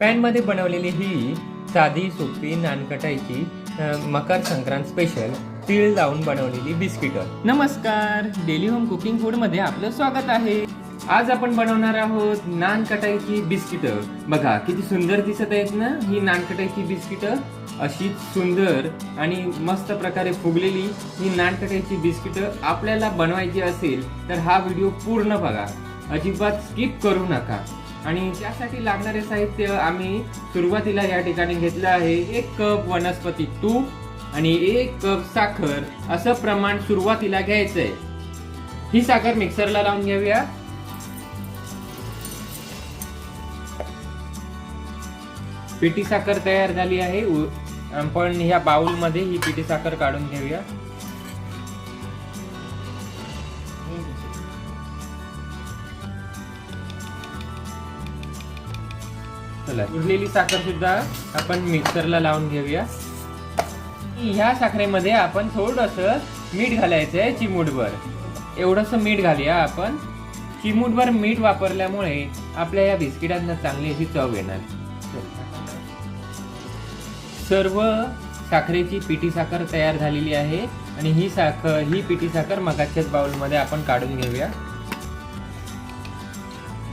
पॅनमध्ये बनवलेली ही साधी सोपी नानकटाईची मकर संक्रांत स्पेशल तीळ लावून बनवलेली बिस्किटं. नमस्कार डेली होम कुकिंग फूडमध्ये आपलं स्वागत आहे. आज आपण बनवणार आहोत नानकटाईची बिस्किटं. बघा किती सुंदर दिसत आहेत ना ही नानकटाईची बिस्किटं. अशी सुंदर आणि मस्त प्रकारे फुगलेली ही नानकटाईची बिस्किटं आपल्याला बनवायची असेल तर हा व्हिडिओ पूर्ण बघा. अजिबात स्किप करू नका. आणि त्यासाठी लागणारे साहित्य आम्ही सुरुवातीला या ठिकाणी घेतलं आहे. एक कप वनस्पती तूप आणि एक कप साखर असं प्रमाण सुरुवातीला घ्यायचंय. ही साखर मिक्सरला लावून घेऊया. पिठी साखर तयार झाली आहे. आपण ह्या बाउलमध्ये ही पिठी साखर काढून घेऊया. चला उरलेली साखर सुद्धा आपण मिक्सरला लावून घेऊया. ह्या साखरेमध्ये आपण थोडस मीठ घालायचं आहे चिमूटभर. एवढस मीठ घालूया आपण. चिमूटभर मीठ वापरल्यामुळे आपल्या या बिस्किटांना चांगली अशी चव येणार. सर्व साखरेची पिठी साखर तयार झालेली आहे आणि ही साखर ही पिठी साखर मगाच्याच बाउलमध्ये आपण काढून घेऊया.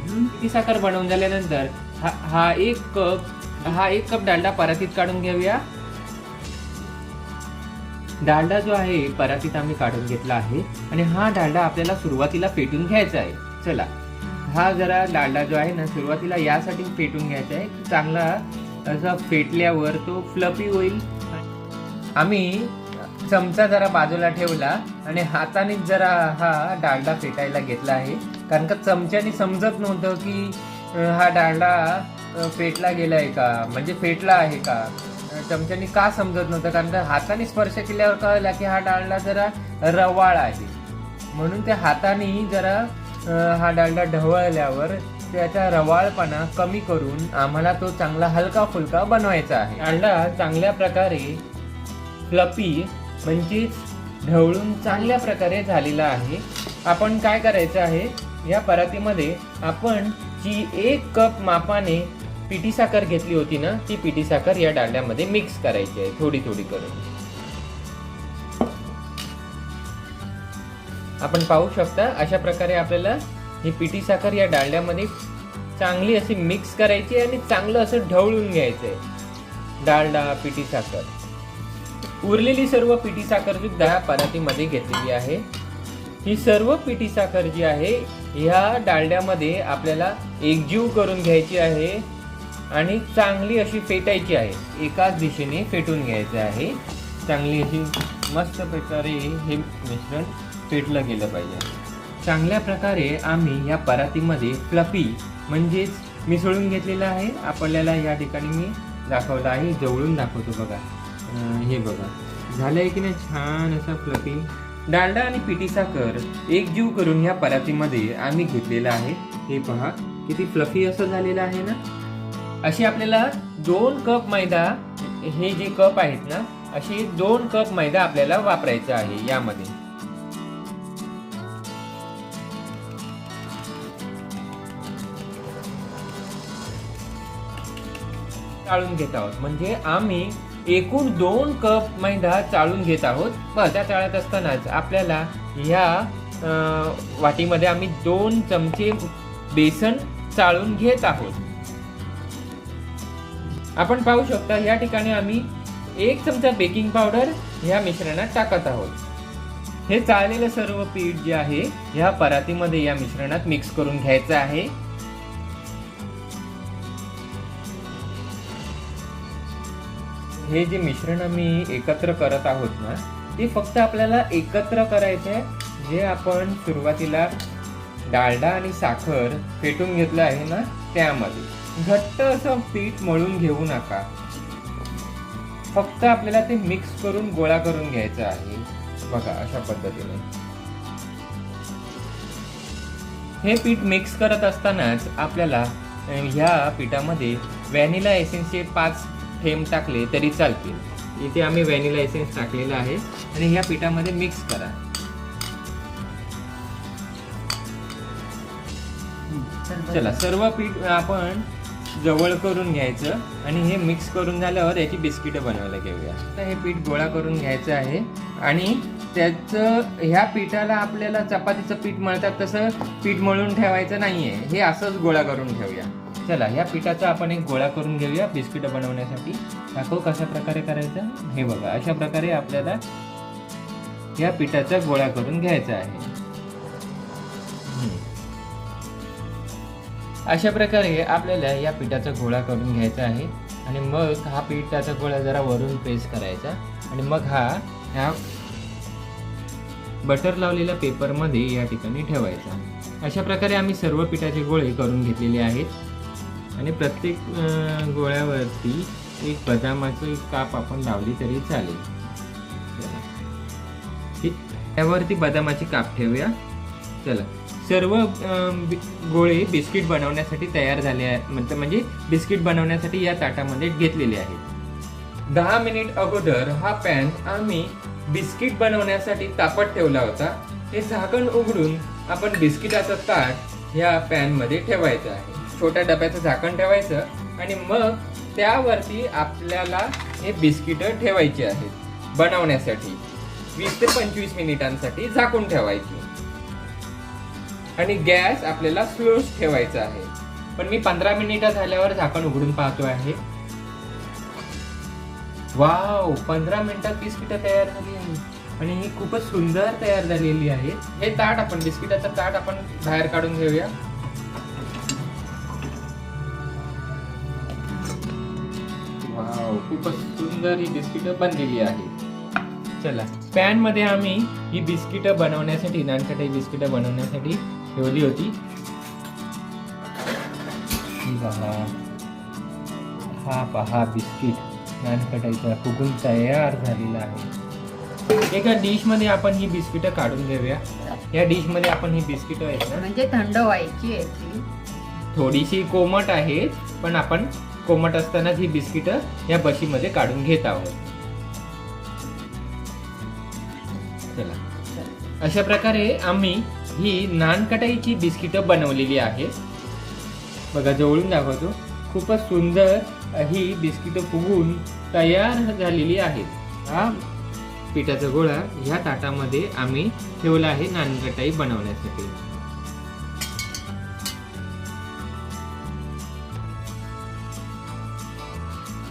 पिठी साखर बनवून झाल्यानंतर हा हा एक कप हा एक कप डालडा परातीत काढून घेऊया. डालडा जो आहे परातीत आम्ही काढून घेतला आहे. आणि हा डालडा आपल्याला सुरुवातीला पेटून घ्यायचा आहे. चला. हा जरा डालडा जो आहे ना सुरुवातीला यासाठी पेटून घ्यायचा आहे की चांगला असा पेटल्यावर तो फ्लपी होईल. आम्ही चमचा जरा बाजूला ठेवला आणि हाताने जरा हा डालडा फेटायला घेतला आहे. कारण का चमच्याने समजत नव्हतं की हा दांडा फेटला गेला आहे का? म्हणजे फेटला आहे का? चमच्याने का समजत नव्हतं? कारण का हाताने स्पर्श केल्यावर कळला की हा डांडा जरा रवाळ आहे. म्हणून त्या हाताने जरा हा डांडा ढवळल्यावर त्याचा रवाळपणा कमी करून आम्हाला तो चांगला हलका फुलका बनवायचा आहे. डालडा चांगल्या प्रकारे फ्लपी म्हणजेच ढवळून चांगल्या प्रकारे झालेला आहे. आपण काय करायचं आहे? या परातीमध्ये आपण जी एक कप मापाने पिठी साखर घेतली होती ना ती पिठी साखर या डाळ्यामध्ये मिक्स करायची आहे थोडी थोडी करून. आपण पाहू शकता अशा प्रकारे आपल्याला ही पिठी साखर या डालड्यामध्ये चांगली अशी मिक्स करायची आणि चांगलं असं ढवळून घ्यायचं आहे डाळडा पिठी साखर. उरलेली सर्व पिठी साखर सुद्धा परातीमध्ये घेतलेली आहे ही सर्व पिठी साखर जी आहे ह्या डालड्यामध्ये आपल्याला एकजीव करून घ्यायची आहे आणि चांगली अशी फेटायची आहे. एकाच दिशेने फेटून घ्यायचं आहे. चांगली अशी मस्त प्रकारे हे मिश्रण फेटलं गेलं पाहिजे. चांगल्या प्रकारे आम्ही या परातीमध्ये फ्लपी म्हणजेच मिसळून घेतलेलं आहे. आपल्याला या ठिकाणी मी दाखवलं आहे. जवळून दाखवतो बघा. हे बघा. झालं आहे की नाही? छान असं फ्लपी दांडा आणि पिटी साखर एकजीव करून ह्या परातीमध्ये आम्ही घेतलेलं आहे. हे पहा किती फ्लफी असं झालेलं आहे ना? अशी आपल्याला दोन कप मैदा हे जे कप आहेत ना अशी दोन कप मैदा आपल्याला वापरायचा आहे यामध्ये. टाळून घेत आहोत. म्हणजे आम्ही एकूण दोन कप मैदा चाळून घेत आहोत. बरं त्या चाळत असतानाच आपल्याला ह्या वाटीमध्ये आम्ही दोन चमचे बेसन चाळून घेत आहोत. आपण पाहू शकता या ठिकाणी आम्ही एक चमचा बेकिंग पावडर ह्या मिश्रणात टाकत आहोत. हे चाळलेलं सर्व पीठ जे आहे ह्या परातीमध्ये या मिश्रणात मिक्स करून घ्यायचं आहे. हे जे मिश्रण आम्ही एकत्र करत आहोत ना ते फक्त आपल्याला एकत्र करायचं आहे. जे आपण सुरुवातीला डालडा आणि साखर फेटून घेतलं आहे ना त्यामध्ये. घट्ट असं पीठ मळून घेऊ नका. फक्त आपल्याला ते मिक्स करून गोळा करून घ्यायचं आहे. बघा अशा पद्धतीने. हे पीठ मिक्स करत असतानाच आपल्याला ह्या पिठामध्ये व्हॅनिला एसेन्सचे पाच थेंब टाकले तरी चालतील. इथे आम्ही व्हॅनिला एसेन्स टाकलेला आहे. आणि ह्या पिठामध्ये मिक्स करा. चला सर्व पीठ आपण जवळ करून घ्यायचं. आणि हे मिक्स करून झाल्यावर याची बिस्किटं बनवायला घेऊया. तर हे पीठ गोळा करून घ्यायचं आहे. आणि त्याचं ह्या पिठाला आपल्याला चपातीचं पीठ मळतात तसं पीठ मळून ठेवायचं नाही आहे हे असंच गोळा करून ठेवूया. चला ह्या पिठाचा आपण एक गोळा करून घेऊया बिस्किटं बनवण्यासाठी. दाखव कशा प्रकारे करायचं? हे बघा अशा प्रकारे आपल्याला या पिठाचा गोळा करून घ्यायचा आहे. अशा प्रकारे आपल्याला या पिठाचा गोळा करून घ्यायचा आहे आणि मग हा पिठाचा गोळा जरा वरून प्रेस करायचा आणि मग हा ह्या बटर लावलेल्या पेपरमध्ये या ठिकाणी ठेवायचा. अशा प्रकारे आम्ही सर्व पिठाचे गोळे करून घेतलेले आहेत. आणि प्रत्येक गोळ्यावरती एक बदामाचं काप आपण लावली तरी चालेल. चला. त्यावरती बदामाची काप ठेवूया. चला. सर्व बि- गोळे बिस्किट बनवण्यासाठी तयार झाले आहे. म्हणजे म्हणजे बिस्किट बनवण्यासाठी या ताटामध्ये घेतलेले आहेत. दहा मिनिट अगोदर हा पॅन आम्ही बिस्किट बनवण्यासाठी तापत ठेवला होता. हे झाकण उघडून आपण बिस्किटाचं ताट ह्या पॅनमध्ये ठेवायचं आहे. छोट्या डब्याचं झाकण ठेवायचं आणि मग त्यावरती आपल्याला हे बिस्किट ठेवायची आहेत बनवण्यासाठी. वीस ते पंचवीस मिनिटांसाठी झाकून ठेवायची. आणि गॅस आपल्याला स्लोच ठेवायचा आहे. पण मी पंधरा मिनिटं झाल्यावर झाकण उघडून पाहतो आहे. वाव पंधरा मिनिटात बिस्किटं तयार झाली आहेत. आणि ही खूपच सुंदर तयार झालेली आहे हे ताट आपण बिस्किटाचं ताट आपण बाहेर काढून घेऊया. खूपच सुंदर ही बिस्किटं बनलेली आहेत. चला पॅनमध्ये आम्ही ही बिस्किटं बनवण्यासाठी नानकटाई बिस्किटं बनवण्यासाठी ठेवली होती. ही पहा हा पहा बिस्किट. नानकटाईचा फुगून तयार झालेला आहे. एका डिशमध्ये आपण ही बिस्किटं काढून घेऊया. या डिशमध्ये आपण ही बिस्किटं आहेत ना? म्हणजे थंड व्हायची आहे ती. थोडीशी कोमट आहे पण आपण कोमट असतानाच ही बिस्किटं या बशीमध्ये काढून घेत आहोत. चला. अशा प्रकारे आम्ही ही नानकटाईची बिस्किटं बनवलेली आहेत. बघा जवळून दाखवतो. खूपच सुंदर ही बिस्किटं फुगून तयार झालेली आहेत. हा पिठाचा गोळा ह्या ताटामध्ये आम्ही ठेवला आहे नानकटाई बनवण्यासाठी.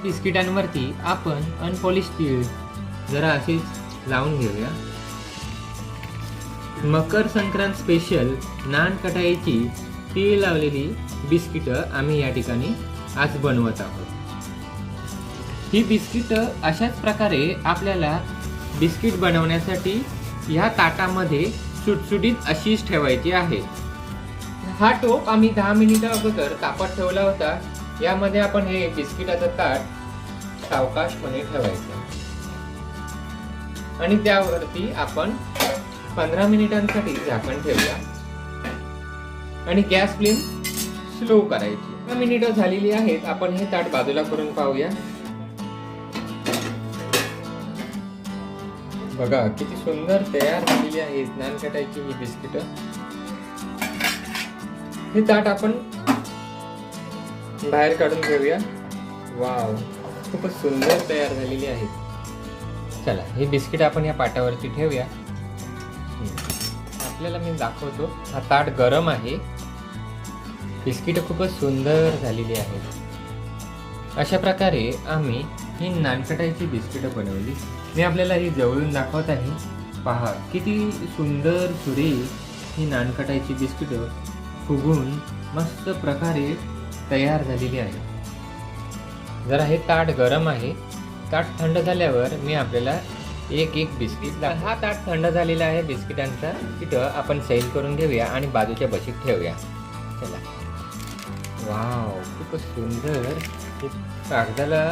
बिस्किटांवरती आपण अनपॉलिश तीळ जरा अशीच लावून घेऊया. मकर संक्रांत स्पेशल नान कटाईची तीळ लावलेली बिस्किटं आम्ही या ठिकाणी आज बनवत आहोत. ही बिस्किटं अशाच प्रकारे आपल्याला बिस्किट बनवण्यासाठी ह्या ताटामध्ये सुटसुटीत अशीच ठेवायची आहे. हा टोप आम्ही दहा मिनिटं अगोदर तापत ठेवला होता. यामध्ये आपण हे बिस्किटाचं ताट सावकाशपणे ठेवायचं. आणि त्यावरती आपण पंधरा मिनिटांसाठी झाकण ठेवूया. आणि गॅस फ्लेम स्लो करायची. पंधरा मिनिटं झालेली आहेत आपण हे ताट बाजूला करून पाहूया. बघा किती सुंदर तयार झालेली आहे स्नान कटायची ही बिस्किट. हे ताट आपण बाहेर काढून घेऊया. वाव. खूपच सुंदर तयार झालेली आहेत चला हे बिस्किट आपण या पाटावरती ठेवूया. आपल्याला मी दाखवतो हा ताट गरम आहे. बिस्किट खूपच सुंदर झालेली आहेत. अशा प्रकारे आम्ही ही नानकटाईची बिस्किटं बनवली. मी आपल्याला ही जवळून दाखवत आहे. पहा किती सुंदर सुरेख ही नानकटाईची बिस्किटं फुगून मस्त प्रकारे तयार झालेली आहे. जरा हे ताट गरम आहे. ताट थंड झाल्यावर मी आपल्याला एक एक बिस्किट हा ताट थंड झालेला आहे बिस्किटांचा. तिथं आपण सैल करून घेऊया आणि बाजूच्या बशीत ठेवूया. चला. वाव खूपच सुंदर. कागदाला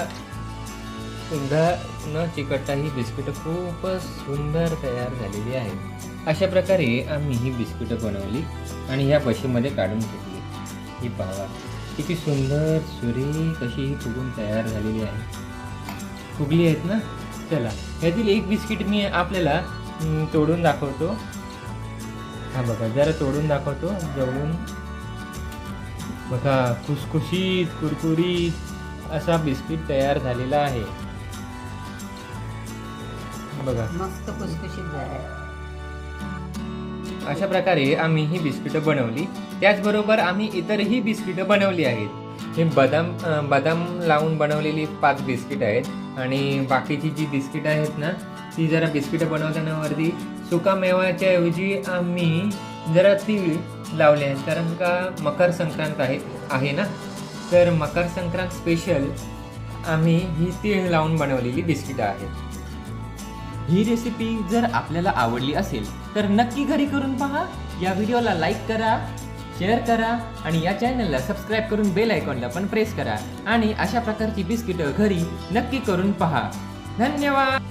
सुद्धा न चिकटता ही बिस्किटं खूपच सुंदर तयार झालेली आहेत. अशा प्रकारे आम्ही ही बिस्किटं बनवली आणि ह्या बशीमध्ये काढून घेतली. ही पावा किती सुंदर सुरेख अशी ही फुगून तयार झालेली आहे. फुगली आहेत ना? चला ह्यातील एक बिस्किट मी आपल्याला तोडून दाखवतो. हा बघा जरा तोडून दाखवतो जवळून बघा खुसखुशीत कुरकुरीत असा बिस्किट तयार झालेला आहे. बघा. मस्त खुसखुशीत झाले अशा प्रकारे आम्ही ही बिस्किटं बनवली. त्याचबरोबर आम्ही इतरही बिस्किटं बनवली आहेत. हे बदाम बदाम लावून बनवलेली पाच बिस्किट आहेत आणि बाकीची जी बिस्किट आहेत ना ती जरा बिस्किटं बनवताना वरती सुकामेवाच्या ऐवजी आम्ही जरा तीळ लावले आहेत. कारण का मकर संक्रांत आहे आहे ना? तर मकर संक्रांत स्पेशल आम्ही ही तीळ लावून बनवलेली बिस्किटं आहेत. ही रेसिपी जर आपल्याला आवडली असेल तर नक्की घरी करून पहा. या व्हिडिओला लाईक करा शेअर करा आणि या चॅनलला सबस्क्राईब करून बेल आयकॉनला पण प्रेस करा. आणि अशा प्रकारची बिस्किटं घरी नक्की करून पहा. धन्यवाद!